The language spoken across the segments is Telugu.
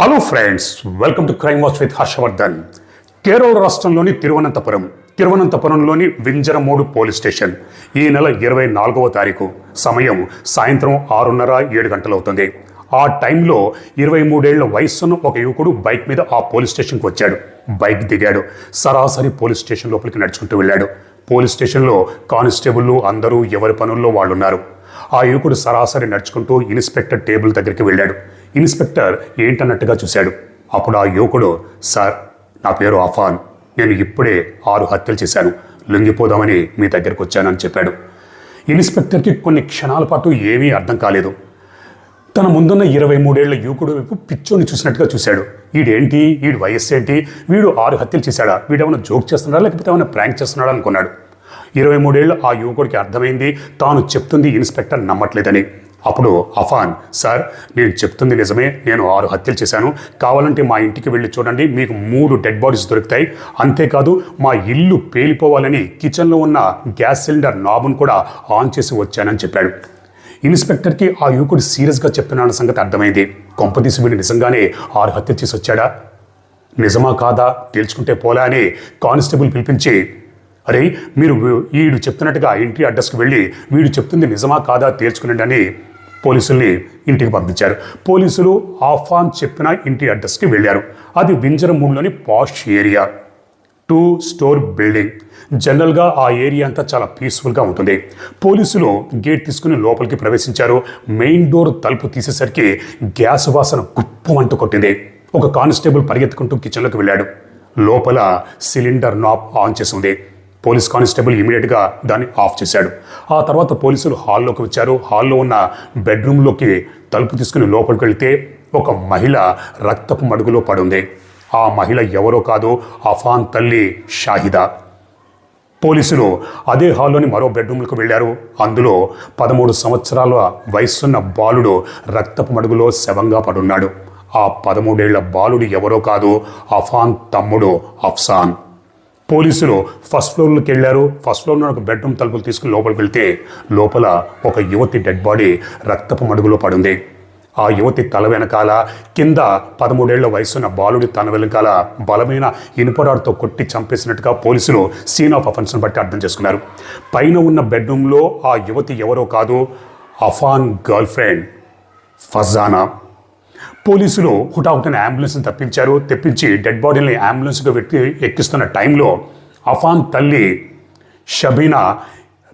Hello friends welcome to crime watch with Harshavardhan Kerala రాష్ట్రంలోని తిరువనంతపురం తిరువనంతపురంలోని వింజరమూడు పోలీస్ స్టేషన్. ఈ నెల ఇరవై నాలుగవ తారీఖు. సమయం సాయంత్రం ఆరున్నర ఏడు గంటలవుతుంది. ఆ టైంలో ఇరవై మూడేళ్ళ వయస్సున్న ఒక యువకుడు బైక్ మీద ఆ పోలీస్ స్టేషన్కి వచ్చాడు. బైక్ దిగాడు. సరాసరి పోలీస్ స్టేషన్ లోపలికి నడుచుకుంటూ వెళ్ళాడు. పోలీస్ స్టేషన్లో కానిస్టేబుళ్ళు అందరూ ఎవరి పనుల్లో వాళ్ళు ఉన్నారు ఆ యువకుడు సరాసరి నడుచుకుంటూ ఇన్స్పెక్టర్ టేబుల్ దగ్గరికి వెళ్ళాడు. ఇన్స్పెక్టర్ ఏంటన్నట్టుగా చూశాడు. అప్పుడు ఆ యువకుడు సార్ నా పేరు అఫాన్ నేను ఇప్పుడే ఆరు హత్యలు చేశాను. లొంగిపోదామని మీ దగ్గరికి వచ్చానని చెప్పాడు. ఇన్స్పెక్టర్కి కొన్ని క్షణాల పాటు ఏమీ అర్థం కాలేదు. తన ముందున్న ఇరవై మూడేళ్ళ యువకుడు వైపు పిచ్చోని చూసినట్టుగా చూశాడు. వీడేంటి వీడి వయస్సు ఏంటి? వీడు ఆరు హత్యలు చేశాడా? వీడేమైనా జోక్ చేస్తున్నాడా? లేకపోతే ఏమైనా ప్రాంక్ చేస్తున్నాడా? అనుకున్నాడు. ఇరవై మూడేళ్ళు ఆ యువకుడికి అర్థమైంది. తాను చెప్తుంది ఇన్స్పెక్టర్ నమ్మట్లేదని. అప్పుడు అఫాన్ సార్ నేను చెప్తుంది నిజమే నేను ఆరు హత్యలు చేశాను. కావాలంటే మా ఇంటికి వెళ్ళి చూడండి మీకు మూడు డెడ్ బాడీస్ దొరుకుతాయి. అంతేకాదు మా ఇల్లు పేలిపోవాలని కిచెన్లో ఉన్న గ్యాస్ సిలిండర్ నాబును కూడా ఆన్ చేసి వచ్చానని చెప్పాడు. ఇన్స్పెక్టర్కి ఆ యువకుడు సీరియస్గా చెప్తున్నాన్న సంగతి అర్థమైంది. కొంపదీసి వీడు నిజంగానే ఆరు హత్య చేసి వచ్చాడా? నిజమా కాదా? తేల్చుకుంటే పోలా అని కానిస్టేబుల్ పిలిపించి అరే మీరు వీడు చెప్తున్నట్టుగా ఇంటి అడ్రస్కి వెళ్ళి వీడు చెప్తుంది నిజమా కాదా? తేల్చుకునండి అని పోలీసుల్ని ఇంటికి పంపించారు. పోలీసులు ఆఫాన్ చెప్పిన ఇంటి అడ్రస్కి వెళ్ళారు. అది వింజరమూడ్లోని posh area. Two storey building. జనరల్గా ఆ ఏరియా అంతా చాలా పీస్ఫుల్గా ఉంటుంది. పోలీసులు గేట్ తీసుకుని లోపలికి ప్రవేశించారు. మెయిన్ డోర్ తలుపు తీసేసరికి గ్యాస్ వాసన కుప్పమంటూ కొట్టింది. ఒక కానిస్టేబుల్ పరిగెత్తుకుంటూ కిచెన్లోకి వెళ్ళాడు. లోపల సిలిండర్ నాబ్ ఆన్ చేసి ఉంది. పోలీస్ కానిస్టేబుల్ ఇమీడియట్గా దాన్ని ఆఫ్ చేశాడు. ఆ తర్వాత పోలీసులు హాల్లోకి వచ్చారు. హాల్లో ఉన్న బెడ్రూమ్లోకి తలుపు తీసుకుని లోపలికి వెళితే ఒక మహిళ రక్తపు మడుగులో పడుంది. ఆ మహిళ ఎవరో కాదు అఫాన్ తల్లి షాహిదా. పోలీసులు అదే హాల్లోని మరో బెడ్రూమ్లకు వెళ్ళారు. అందులో పదమూడు సంవత్సరాల వయస్సున్న బాలుడు రక్తపు మడుగులో శవంగా పడున్నాడు. ఆ పదమూడేళ్ళ బాలుడు ఎవరో కాదు అఫాన్ తమ్ముడు అఫ్సాన్. పోలీసులు ఫస్ట్ ఫ్లోర్లోకి వెళ్ళారు. ఫస్ట్ ఫ్లోర్లో ఒక బెడ్రూమ్ తలుపులు తీసుకుని లోపలికి వెళ్తే లోపల ఒక యువతి డెడ్ బాడీ రక్తపు మడుగులో పడింది. ఆ యువతి తల వెనకాల కింద పదమూడేళ్ళ వయసున్న బాలుడి తన వెనకాల బలమైన ఇనుపరాడుతో కొట్టి చంపేసినట్టుగా పోలీసులు సీన్ ఆఫ్ అఫెన్స్ను బట్టి అర్థం చేసుకున్నారు. పైన ఉన్న బెడ్రూమ్లో ఆ యువతి ఎవరో కాదు అఫాన్ గర్ల్ ఫ్రెండ్ ఫజానా. పోలీసులు హుటాహుటిన అంబులెన్స్ని తప్పించారు. తెప్పించి డెడ్ బాడీని అంబులెన్స్గా పెట్టి ఎక్కిస్తున్న టైంలో అఫాన్ తల్లి షబీనా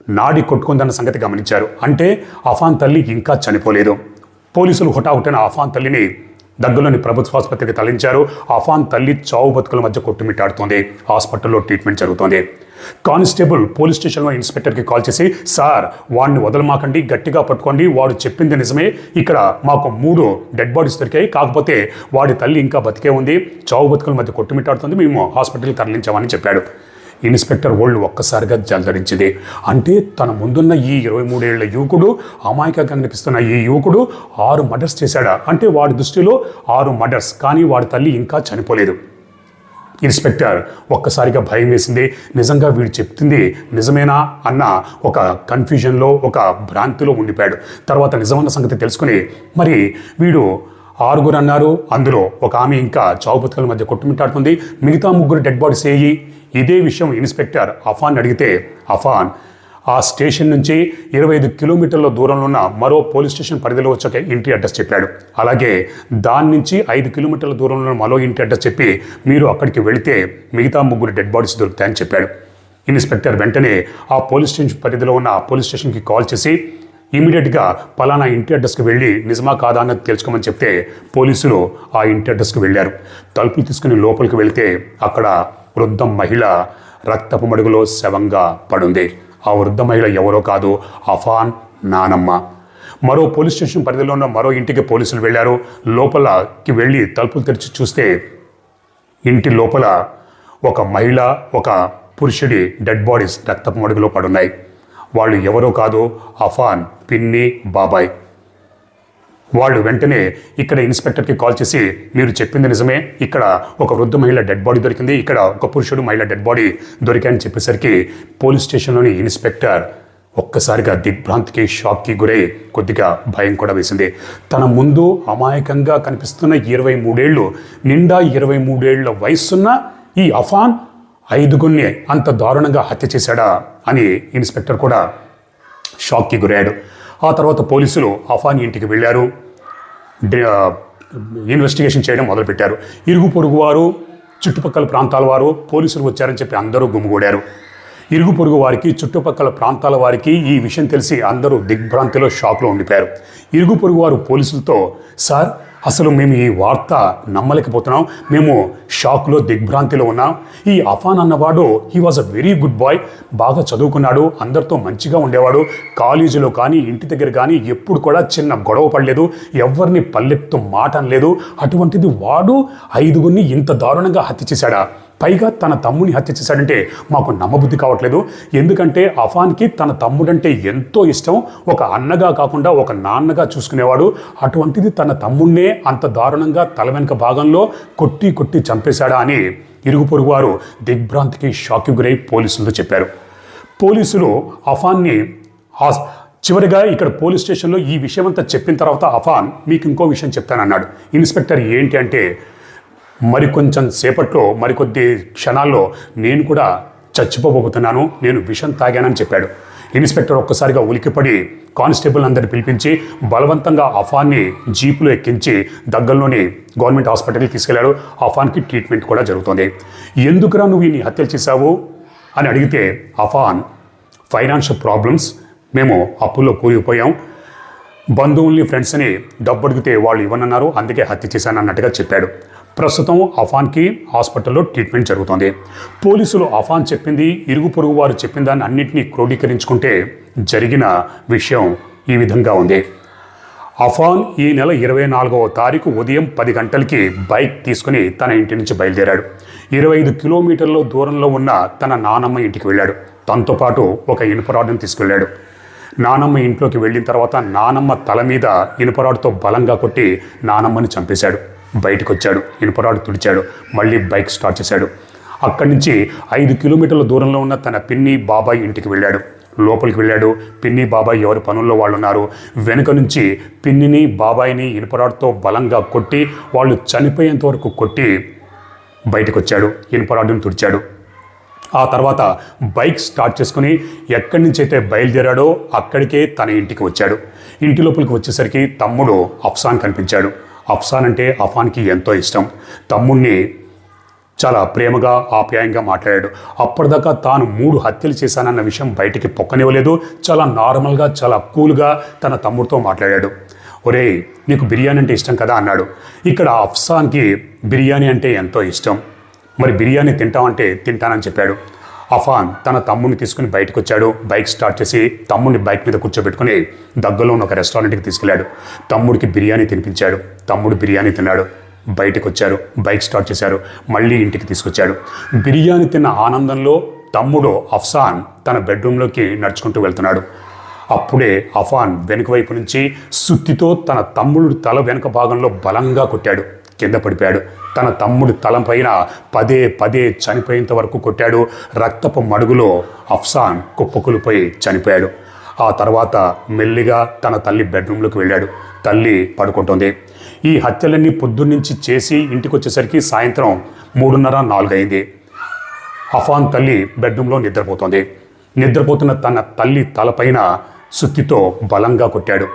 నాడి కొట్టుకుందన్న సంగతి గమనించారు. అంటే అఫాన్ తల్లి ఇంకా చనిపోలేదు. పోలీసులు హుటాహుటిన అఫాన్ తల్లిని దగ్గరలోని ప్రభుత్వ ఆసుపత్రికి తరలించారు. అఫాన్ తల్లి చావు బతుకుల మధ్య కొట్టుమిట్టాడుతోంది. హాస్పిటల్లో ట్రీట్మెంట్ జరుగుతోంది. కానిస్టేబుల్ పోలీస్ స్టేషన్లో ఇన్స్పెక్టర్కి కాల్ చేసి సార్ వాడిని వదలమాకండి గట్టిగా పట్టుకోండి వాడు చెప్పింది నిజమే. ఇక్కడ మాకు మూడు డెడ్ బాడీస్ దొరికాయి. కాకపోతే వాడి తల్లి ఇంకా బతికే ఉంది. చావు బతుకుల మధ్య కొట్టుమిట్టాడుతుంది. మేము హాస్పిటల్కి తరలించామని చెప్పాడు. ఇన్స్పెక్టర్ ఓల్డ్ ఒక్కసారిగా జలధరించింది అంటే తన ముందున్న ఈ ఇరవై మూడేళ్ళ యువకుడు అమాయకంగా కనిపిస్తున్న ఈ యువకుడు ఆరు మర్డర్స్ చేశాడా? అంటే వాడి దృష్టిలో ఆరు మర్డర్స్. కానీ వాడి తల్లి ఇంకా చనిపోలేదు. ఇన్స్పెక్టర్ ఒక్కసారిగా భయం వేసింది. నిజంగా వీడు చెప్తుంది నిజమేనా? అన్న ఒక కన్ఫ్యూజన్లో ఒక భ్రాంతిలో ఉండిపోయాడు. తర్వాత నిజమన్న సంగతి తెలుసుకుని మరి వీడు ఆరుగురు అన్నారు అందులో ఒక ఆమె ఇంకా చావు బతుకుల మధ్య కొట్టుమిట్టాడుతుంది. మిగతా ముగ్గురు డెడ్ బాడీస్ ఏయి. ఇదే విషయం ఇన్స్పెక్టర్ అఫాన్ అడిగితే అఫాన్ ఆ స్టేషన్ నుంచి ఇరవై ఐదు కిలోమీటర్ల దూరంలో ఉన్న మరో పోలీస్ స్టేషన్ పరిధిలో వచ్చే ఇంటి అడ్రస్ చెప్పాడు. అలాగే దాని నుంచి ఐదు కిలోమీటర్ల దూరంలో ఉన్న మరో ఇంటి అడ్రస్ చెప్పి మీరు అక్కడికి వెళితే మిగతా ముగ్గురు డెడ్ బాడీస్ దొరుకుతాయని చెప్పాడు. ఇన్స్పెక్టర్ వెంటనే ఆ పోలీస్ స్టేషన్ పరిధిలో ఉన్న ఆ పోలీస్ స్టేషన్కి కాల్ చేసి ఇమీడియట్గా పలానా ఇంటి అడ్రస్కి వెళ్ళి నిజమా కాదా అన్నది తెలుసుకోమని చెప్తే పోలీసులు ఆ ఇంటి అడ్రస్కి వెళ్ళారు. తలుపులు తీసుకుని లోపలికి వెళితే అక్కడ వృద్ధ మహిళ రక్తపు మడుగులో శవంగా పడుంది. ఆ వృద్ధ మహిళ ఎవరో కాదు అఫాన్ నానమ్మ. మరో పోలీస్ స్టేషన్ పరిధిలో ఉన్న మరో ఇంటికి పోలీసులు వెళ్ళారు. లోపలకి వెళ్ళి తలుపులు తెరిచి చూస్తే ఇంటి లోపల ఒక మహిళ ఒక పురుషుడి డెడ్ బాడీస్ రక్తపు మడుగులో పడున్నాయి. వాళ్ళు ఎవరో కాదు అఫాన్ పిన్ని బాబాయ్. వాళ్ళు వెంటనే ఇక్కడ ఇన్స్పెక్టర్కి కాల్ చేసి మీరు చెప్పింది నిజమే. ఇక్కడ ఒక వృద్ధ మహిళ డెడ్ బాడీ దొరికింది. ఇక్కడ ఒక పురుషుడు మహిళ డెడ్ బాడీ దొరికాయని చెప్పేసరికి పోలీస్ స్టేషన్లోని ఇన్స్పెక్టర్ ఒక్కసారిగా దిగ్భ్రాంతికి షాక్కి గురై కొద్దిగా భయం కూడా వేసింది. తన ముందు అమాయకంగా కనిపిస్తున్న ఇరవై మూడేళ్ళు నిండా ఇరవై మూడేళ్ళ వయస్సున్న ఈ అఫాన్ ఐదుగురిని అంత దారుణంగా హత్య చేశాడా అని ఇన్స్పెక్టర్ కూడా షాక్కి గురయ్యాడు. ఆ తర్వాత పోలీసులు అఫాన్ ఇంటికి వెళ్ళారు. ఇన్వెస్టిగేషన్ చేయడం మొదలుపెట్టారు. ఇరుగు పొరుగు వారు చుట్టుపక్కల ప్రాంతాల వారు పోలీసులు వచ్చారని చెప్పి అందరూ గుమిగూడారు. ఇరుగు పొరుగు వారికి చుట్టుపక్కల ప్రాంతాల వారికి ఈ విషయం తెలిసి అందరూ దిగ్భ్రాంతిలో షాక్లో ఉండిపోయారు. ఇరుగు పొరుగు వారు పోలీసులతో సార్ అసలు మేము ఈ వార్త నమ్మలేకపోతున్నాం. మేము షాక్లో దిగ్భ్రాంతిలో ఉన్నాం. ఈ అఫాన్ అన్నవాడు he was a very good boy బాగా చదువుకున్నాడు. అందరితో మంచిగా ఉండేవాడు. కాలేజీలో కానీ ఇంటి దగ్గర కానీ ఎప్పుడు కూడా చిన్న గొడవ పడలేదు. ఎవరిని పల్లెత్తు మాట అనలేదు అటువంటిది వాడు ఐదుగురిని ఇంత దారుణంగా హత్య చేశాడా? పైగా తన తమ్ముని హత్య చేశాడంటే మాకు నమ్మబుద్ధి కావట్లేదు. ఎందుకంటే అఫాన్కి తన తమ్ముడంటే ఎంతో ఇష్టం. ఒక అన్నగా కాకుండా ఒక నాన్నగా చూసుకునేవాడు. అటువంటిది తన తమ్ముణ్ణే అంత దారుణంగా తల వెనుక భాగంలో కొట్టి కొట్టి చంపేశాడా అని ఇరుగు పొరుగు వారు దిగ్భ్రాంతికి షాక్కి గురై పోలీసులతో చెప్పారు. పోలీసులు అఫాన్ని చివరిగా ఇక్కడ పోలీస్ స్టేషన్లో ఈ విషయం అంతా చెప్పిన తర్వాత అఫాన్ మీకు ఇంకో విషయం చెప్తానన్నాడు. ఇన్స్పెక్టర్ ఏంటి అంటే మరికొంచెం సేపట్లో మరికొద్ది క్షణాల్లో నేను కూడా చచ్చిపోబోతున్నాను. నేను విషం తాగానని చెప్పాడు. ఇన్స్పెక్టర్ ఒక్కసారిగా ఉలికిపడి కానిస్టేబుల్ అందరిని పిలిపించి బలవంతంగా అఫాన్ని జీపులో ఎక్కించి దగ్గరలోని గవర్నమెంట్ హాస్పిటల్కి తీసుకెళ్ళాడు. అఫాన్కి ట్రీట్మెంట్ కూడా జరుగుతుంది. ఎందుకురా నువ్వు ఈ హత్యలు చేశావు? అని అడిగితే అఫాన్ ఫైనాన్షియల్ ప్రాబ్లమ్స్ మేము అప్పుల్లో కూలిపోయాం. బంధువుల్ని ఫ్రెండ్స్ని డబ్బు అడిగితే వాళ్ళు ఇవ్వనన్నారు. అందుకే హత్య చేశాను అన్నట్టుగా చెప్పాడు. ప్రస్తుతం అఫాన్కి హాస్పిటల్లో ట్రీట్మెంట్ జరుగుతోంది. పోలీసులు అఫాన్ చెప్పింది ఇరుగు పొరుగు వారు చెప్పిన దాన్ని అన్నింటినీ క్రోడీకరించుకుంటే జరిగిన విషయం ఈ విధంగా ఉంది. అఫాన్ ఈ నెల ఇరవై నాలుగవ తారీఖు ఉదయం పది గంటలకి బైక్ తీసుకుని తన ఇంటి నుంచి బయలుదేరాడు. ఇరవై ఐదు కిలోమీటర్ల దూరంలో ఉన్న తన నానమ్మ ఇంటికి వెళ్ళాడు. తనతో పాటు ఒక ఇనుపరాడును తీసుకెళ్ళాడు. నానమ్మ ఇంట్లోకి వెళ్ళిన తర్వాత నానమ్మ తల మీద ఇనుపరాడుతో బలంగా కొట్టి నానమ్మని చంపేశాడు. బయటకు వచ్చాడు ఇనుపరాడు తుడిచాడు. మళ్ళీ బైక్ స్టార్ట్ చేశాడు. అక్కడి నుంచి ఐదు కిలోమీటర్ల దూరంలో ఉన్న తన పిన్ని బాబాయ్ ఇంటికి వెళ్ళాడు. లోపలికి వెళ్ళాడు. పిన్ని బాబాయ్ ఎవరి పనుల్లో వాళ్ళు ఉన్నారు వెనుక నుంచి పిన్నిని బాబాయిని ఇనుపరాడుతో బలంగా కొట్టి వాళ్ళు చనిపోయేంత వరకు కొట్టి బయటకు వచ్చాడు ఇనుపరాడును తుడిచాడు. ఆ తర్వాత బైక్ స్టార్ట్ చేసుకుని ఎక్కడి నుంచి అయితే బయలుదేరాడో అక్కడికే తన ఇంటికి వచ్చాడు. ఇంటి లోపలికి వచ్చేసరికి తమ్ముడు అఫ్సాన్ కనిపించాడు. అఫ్సాన్ అంటే అఫాన్కి ఎంతో ఇష్టం. తమ్ముణ్ణి చాలా ప్రేమగా ఆప్యాయంగా మాట్లాడాడు. అప్పటిదాకా తాను మూడు హత్యలు చేశానన్న విషయం బయటికి పొక్కనివ్వలేదు. చాలా నార్మల్గా చాలా కూల్గా తన తమ్ముడితో మాట్లాడాడు. ఒరేయ్ నీకు బిర్యానీ అంటే ఇష్టం కదా అన్నాడు. ఇక్కడ అఫ్సాన్కి బిర్యానీ అంటే ఎంతో ఇష్టం. మరి బిర్యానీ తింటామంటే తింటానని చెప్పాడు. అఫాన్ తన తమ్ముడిని తీసుకుని బయటకు వచ్చాడు బైక్ స్టార్ట్ చేసి తమ్ముడిని బైక్ మీద కూర్చోబెట్టుకుని దగ్గరలో ఉన్న ఒక రెస్టారెంట్కి తీసుకెళ్ళాడు. తమ్ముడికి బిర్యానీ తినిపించాడు. తమ్ముడు బిర్యానీ తిన్నాడు. బయటకు వచ్చారు బైక్ స్టార్ట్ చేశారు. మళ్ళీ ఇంటికి తీసుకొచ్చాడు. బిర్యానీ తిన్న ఆనందంలో తమ్ముడు అఫ్సాన్ తన బెడ్రూమ్లోకి నడుచుకుంటూ వెళ్తున్నాడు. అప్పుడే అఫాన్ వెనుక వైపు నుంచి సుత్తితో తన తమ్ముడు తల వెనుక భాగంలో బలంగా కొట్టాడు. కింద పడిపోయాడు. తన తమ్ముడి తల పైన పదే పదే చనిపోయేంత వరకు కొట్టాడు. రక్తపు మడుగులో అఫ్సాన్ కుప్పకులిపోయి చనిపోయాడు. ఆ తర్వాత మెల్లిగా తన తల్లి బెడ్రూమ్లోకి వెళ్ళాడు. తల్లి పడుకుంటుంది. ఈ హత్యలన్నీ పొద్దున్నుంచి చేసి ఇంటికి వచ్చేసరికి సాయంత్రం మూడున్నర నాలుగైంది. అఫాన్ తల్లి బెడ్రూమ్లో నిద్రపోతుంది. నిద్రపోతున్న తన తల్లి తలపైన సుత్తితో బలంగా కొట్టాడు.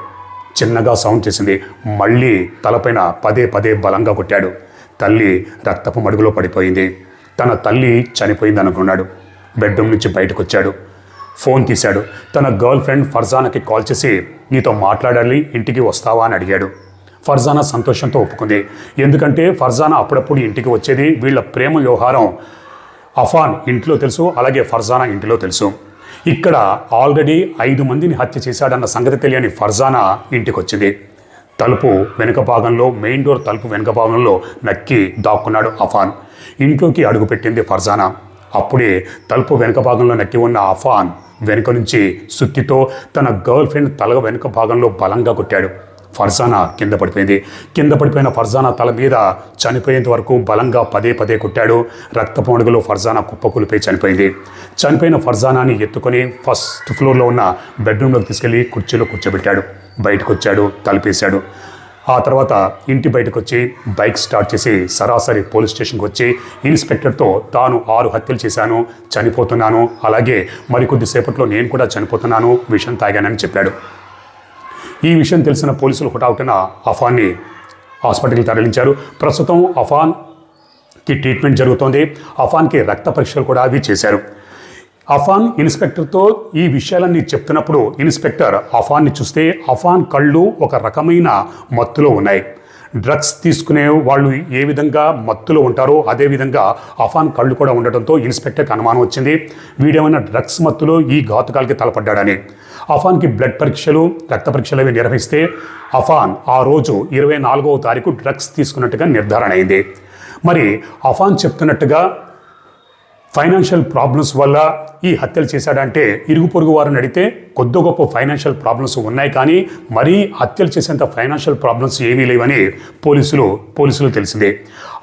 చిన్నగా సౌండ్ చేసింది. మళ్ళీ తలపైన పదే పదే బలంగా కొట్టాడు. తల్లి రక్తపు మడుగులో పడిపోయింది. తన తల్లి చనిపోయింది అనుకున్నాడు. బెడ్రూమ్ నుంచి బయటకు వచ్చాడు ఫోన్ తీశాడు. తన గర్ల్ ఫ్రెండ్ ఫర్జానాకి కాల్ చేసి నీతో మాట్లాడాలి ఇంటికి వస్తావా? అని అడిగాడు. ఫర్జానా సంతోషంతో ఒప్పుకుంది. ఎందుకంటే ఫర్జానా అప్పుడప్పుడు ఇంటికి వచ్చేది వీళ్ళ ప్రేమ వ్యవహారం అఫాన్ ఇంట్లో తెలుసు అలాగే ఫర్జానా ఇంటిలో తెలుసు. ఇక్కడ ఆల్రెడీ ఐదు మందిని హత్య చేశాడన్న సంగతి తెలియని ఫర్జానా ఇంటికి వచ్చింది తలుపు వెనుక భాగంలో మెయిన్ డోర్ తలుపు వెనుక భాగంలో నక్కి దాక్కున్నాడు అఫాన్. ఇంట్లోకి అడుగుపెట్టింది ఫర్జానా. అప్పుడే తలుపు వెనుక భాగంలో నక్కి ఉన్న అఫాన్ వెనుక నుంచి సుత్తితో తన గర్ల్ ఫ్రెండ్ తల వెనుక భాగంలో బలంగా కొట్టాడు. ఫర్జానా కింద పడిపోయింది. కింద పడిపోయిన ఫర్జానా తల మీద చనిపోయేంత వరకు బలంగా పదే పదే కొట్టాడు. రక్త మడుగులో ఫర్జానా కుప్పకూలిపోయి చనిపోయింది. చనిపోయిన ఫర్జానాని ఎత్తుకొని ఫస్ట్ ఫ్లోర్లో ఉన్న బెడ్రూమ్లోకి తీసుకెళ్ళి కుర్చీలో కూర్చోబెట్టాడు. బయటకు వచ్చాడు తలుపేశాడు. ఆ తర్వాత ఇంటి బయటకు వచ్చి బైక్ స్టార్ట్ చేసి సరాసరి పోలీస్ స్టేషన్కి వచ్చి ఇన్స్పెక్టర్తో తాను ఆరు హత్యలు చేశాను చనిపోతున్నాను అలాగే మరికొద్దిసేపట్లో నేను కూడా చనిపోతున్నాను విషయం తాగానని చెప్పాడు. ఈ విషయం తెలిసిన పోలీసులు హుటాహుటిన అఫాన్ని హాస్పిటల్కి తరలించారు. ప్రస్తుతం అఫాన్కి ట్రీట్మెంట్ జరుగుతోంది. అఫాన్కి రక్త పరీక్షలు కూడా అవి చేశారు. అఫాన్ ఇన్స్పెక్టర్తో ఈ విషయాలన్నీ చెప్తున్నప్పుడు ఇన్స్పెక్టర్ అఫాన్ని చూస్తే అఫాన్ కళ్ళు ఒక రకమైన మత్తులో ఉన్నాయి. డ్రగ్స్ తీసుకునే వాళ్ళు ఏ విధంగా మత్తులో ఉంటారో అదేవిధంగా అఫాన్ కళ్ళు కూడా ఉండటంతో ఇన్స్పెక్టర్కి అనుమానం వచ్చింది. వీడేమైనా డ్రగ్స్ మత్తులో ఈ ఘాతుకాలకి తలపడ్డాడని. అఫాన్కి బ్లడ్ పరీక్షలు రక్త పరీక్షలు అవి నిర్వహిస్తే అఫాన్ ఆ రోజు ఇరవై నాలుగవ తారీఖు డ్రగ్స్ తీసుకున్నట్టుగా నిర్ధారణ అయింది. మరి అఫాన్ చెప్తున్నట్టుగా ఫైనాన్షియల్ ప్రాబ్లమ్స్ వల్ల ఈ హత్యలు చేశాడంటే ఇరుగు పొరుగు వారిని అడిగితే కొద్ది గొప్ప ఫైనాన్షియల్ ప్రాబ్లమ్స్ ఉన్నాయి కానీ మరీ హత్యలు చేసేంత ఫైనాన్షియల్ ప్రాబ్లమ్స్ ఏమీ లేవని పోలీసులు పోలీసులు తెలిసిందే.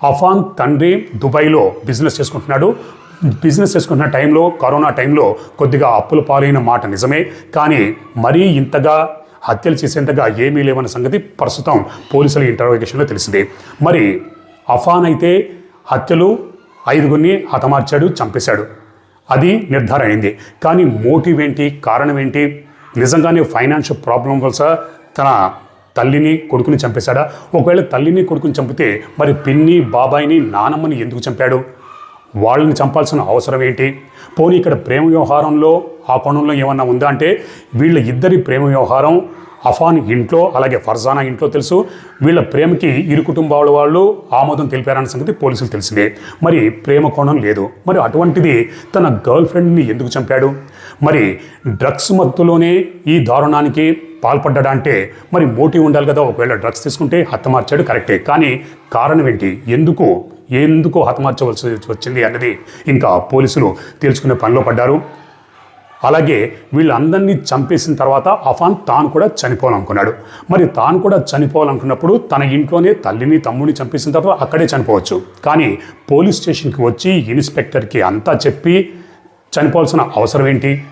అఫాన్ తండ్రి దుబాయ్లో బిజినెస్ చేసుకుంటున్నాడు. బిజినెస్ చేసుకుంటున్న టైంలో కరోనా టైంలో కొద్దిగా అప్పుల పాలైన మాట నిజమే. కానీ మరీ ఇంతగా హత్యలు చేసేంతగా ఏమీ లేవన్న సంగతి ప్రస్తుతం పోలీసుల ఇంటర్వ్యూకేషన్లో తెలిసిందే. మరి అఫాన్ అయితే హత్యలు ఐదుగురిని హతమార్చాడు చంపేశాడు. అది నిర్ధారణ అయింది కానీ మోటివ్ ఏంటి? కారణం ఏంటి? నిజంగానే ఫైనాన్షియల్ ప్రాబ్లం వల్ల తన తల్లిని కొడుకుని చంపేశాడా? ఒకవేళ తల్లిని కొడుకుని చంపితే మరి పిన్ని బాబాయిని నానమ్మని ఎందుకు చంపాడు? వాళ్ళని చంపాల్సిన అవసరం ఏంటి? పోనీ ఇక్కడ ప్రేమ వ్యవహారంలో ఆ కోణంలో ఏమన్నా ఉందా అంటే వీళ్ళ ఇద్దరి ప్రేమ వ్యవహారం అఫాన్ ఇంట్లో అలాగే ఫర్జానా ఇంట్లో తెలుసు. వీళ్ళ ప్రేమకి ఇరు కుటుంబాల వాళ్ళు ఆమోదం తెలిపారన్న సంగతి పోలీసులు తెలిసిందే. మరి ప్రేమ కోణం లేదు. మరి అటువంటిది తన గర్ల్ ఫ్రెండ్ని ఎందుకు చంపాడు? మరి డ్రగ్స్ మత్తులోనే ఈ దారుణానికి పాల్పడ్డా అంటే మరి మోటివ్ ఉండాలి కదా. ఒకవేళ డ్రగ్స్ తీసుకుంటే హతమార్చాడు కరెక్టే. కానీ కారణం ఏంటి? ఎందుకు? ఎందుకు హతమార్చవలసి వచ్చింది అన్నది ఇంకా పోలీసులు తేల్చుకునే పనిలో పడ్డారు. అలాగే వీళ్ళందరినీ చంపేసిన తర్వాత అఫాన్ తాను కూడా చనిపోవాలనుకున్నాడు. మరి తాను కూడా చనిపోవాలనుకున్నప్పుడు తన ఇంట్లోనే తల్లిని తమ్ముడిని చంపేసిన తర్వాత అక్కడే చనిపోవచ్చు. కానీ పోలీస్ స్టేషన్కి వచ్చి ఇన్స్పెక్టర్కి అంతా చెప్పి చనిపోవాల్సిన అవసరం ఏంటి?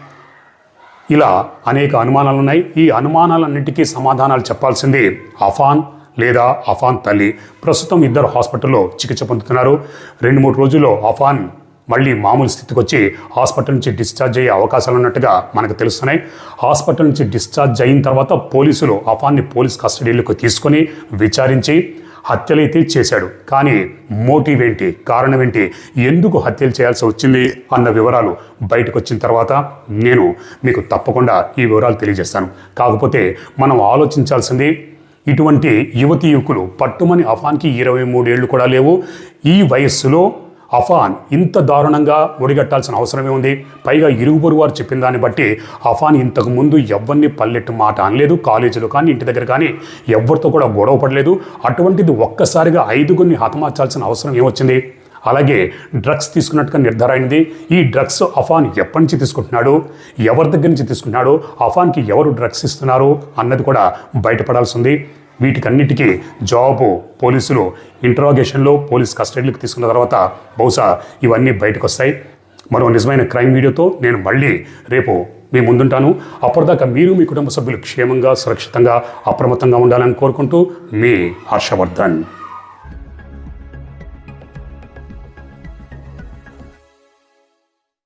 ఇలా అనేక అనుమానాలు ఉన్నాయి ఈ అనుమానాలన్నింటికీ సమాధానాలు చెప్పాల్సింది అఫాన్ లేదా అఫాన్ తల్లి. ప్రస్తుతం ఇద్దరు హాస్పిటల్లో చికిత్స పొందుతున్నారు. రెండు మూడు రోజుల్లో అఫాన్ మళ్ళీ మామూలు స్థితికి వచ్చి హాస్పిటల్ నుంచి డిశ్చార్జ్ అయ్యే అవకాశాలు ఉన్నట్టుగా మనకు తెలుస్తున్నాయి. హాస్పిటల్ నుంచి డిశ్చార్జ్ అయిన తర్వాత పోలీసులు అఫాన్ని పోలీస్ కస్టడీలోకి తీసుకొని విచారించి హత్యలైతే చేశాడు. కానీ మోటివ్ ఏంటి? కారణం ఏంటి? ఎందుకు హత్యలు చేయాల్సి వచ్చింది? అన్న వివరాలు బయటకు వచ్చిన తర్వాత నేను మీకు తప్పకుండా ఈ వివరాలు తెలియజేస్తాను. కాకపోతే మనం ఆలోచించాల్సింది ఇటువంటి యువతి యువకులు పట్టుమని అఫాన్కి ఇరవై మూడేళ్ళు కూడా లేవు. ఈ వయస్సులో అఫాన్ ఇంత దారుణంగా ఒడిగట్టాల్సిన అవసరమే ఉంది. పైగా ఇరుగు పొరుగు వారు చెప్పిన దాన్ని బట్టి అఫాన్ ఇంతకు ముందు ఎవరిని పల్లెట్టు మాట అనలేదు. కాలేజీలో కానీ ఇంటి దగ్గర కానీ ఎవరితో కూడా గొడవ పడలేదు. అటువంటిది ఒక్కసారిగా ఐదుగురిని హతమార్చాల్సిన అవసరం ఏమొచ్చింది? అలాగే డ్రగ్స్ తీసుకున్నట్టుగా నిర్ధారైనది ఈ డ్రగ్స్ అఫాన్ ఎప్పటి నుంచి తీసుకుంటున్నాడు? ఎవరి దగ్గర నుంచి తీసుకుంటున్నాడు? అఫాన్కి ఎవరు డ్రగ్స్ ఇస్తున్నారు? అన్నది కూడా బయటపడాల్సి ఉంది. వీటికన్నిటికీ జవాబు పోలీసులు ఇంటరాగేషన్లో పోలీస్ కస్టడీలోకి తీసుకున్న తర్వాత బహుశా ఇవన్నీ బయటకు వస్తాయి మరో నిజమైన క్రైమ్ వీడియోతో నేను మళ్ళీ రేపు మీ ముందుంటాను. అప్పటిదాకా మీరు మీ కుటుంబ సభ్యులు క్షేమంగా సురక్షితంగా అప్రమత్తంగా ఉండాలని కోరుకుంటూ మీ హర్షవర్ధన్.